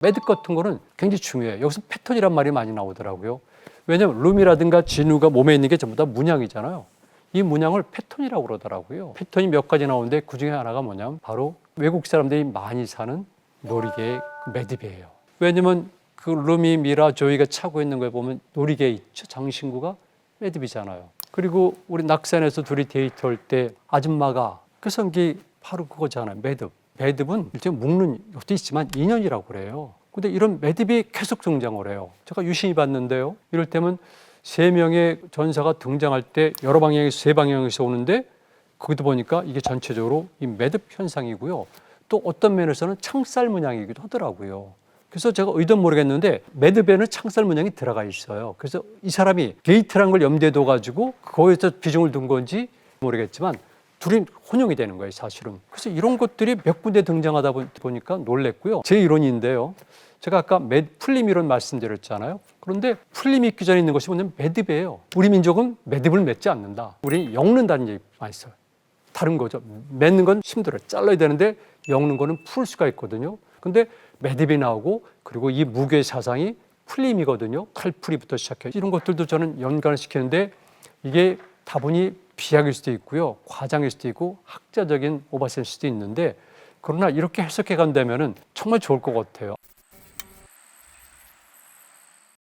매듭 같은 거는 굉장히 중요해요. 여기서 패턴이란 말이 많이 나오더라고요. 왜냐하면 룸이라든가 진우가 몸에 있는 게 전부 다 문양이잖아요. 이 문양을 패턴이라고 그러더라고요. 패턴이 몇 가지 나오는데 그 중에 하나가 뭐냐면 바로 외국 사람들이 많이 사는 놀이개의 그 매듭이에요. 왜냐면 그 루미, 미라, 조이가 차고 있는 거에 보면 놀이개 있죠. 장신구가 매듭이잖아요. 그리고 우리 낙산에서 둘이 데이트할 때 아줌마가 그 성기 바로 그거잖아요. 매듭. 매듭은 일종의 묶는 것도 있지만 인연이라고 그래요. 근데 이런 매듭이 계속 등장을 해요. 제가 유심히 봤는데요. 이럴 때면 세 명의 전사가 등장할 때 여러 방향에서 세 방향에서 오는데 거기도 보니까 이게 전체적으로 이 매듭 현상이고요. 또 어떤 면에서는 창살 문양이기도 하더라고요. 그래서 제가 의도는 모르겠는데 매듭에는 창살 문양이 들어가 있어요. 그래서 이 사람이 게이트란 걸 염두에 둬가지고 거기서 비중을 둔 건지 모르겠지만 둘이 혼용이 되는 거예요, 사실은. 그래서 이런 것들이 몇 군데 등장하다 보- 보니까 놀랬고요. 제 이론인데요. 제가 아까 매, 풀림 이론 말씀드렸잖아요. 그런데 풀림이 있기 전에 있는 것이 뭐냐면 매듭이에요. 우리 민족은 매듭을 맺지 않는다. 우리는 엮는다는 얘기 많이 써요. 다른 거죠. 맺는 건 힘들어요. 잘라야 되는데 엮는 거는 풀 수가 있거든요. 근데 매듭이 나오고 그리고 이 무게 사상이 풀림이거든요. 칼풀이부터 시작해 이런 것들도 저는 연관을 시키는데 이게 다분히 비약일 수도 있고요. 과장일 수도 있고 학자적인 오바센 수도 있는데 그러나 이렇게 해석해 간다면은 정말 좋을 것 같아요.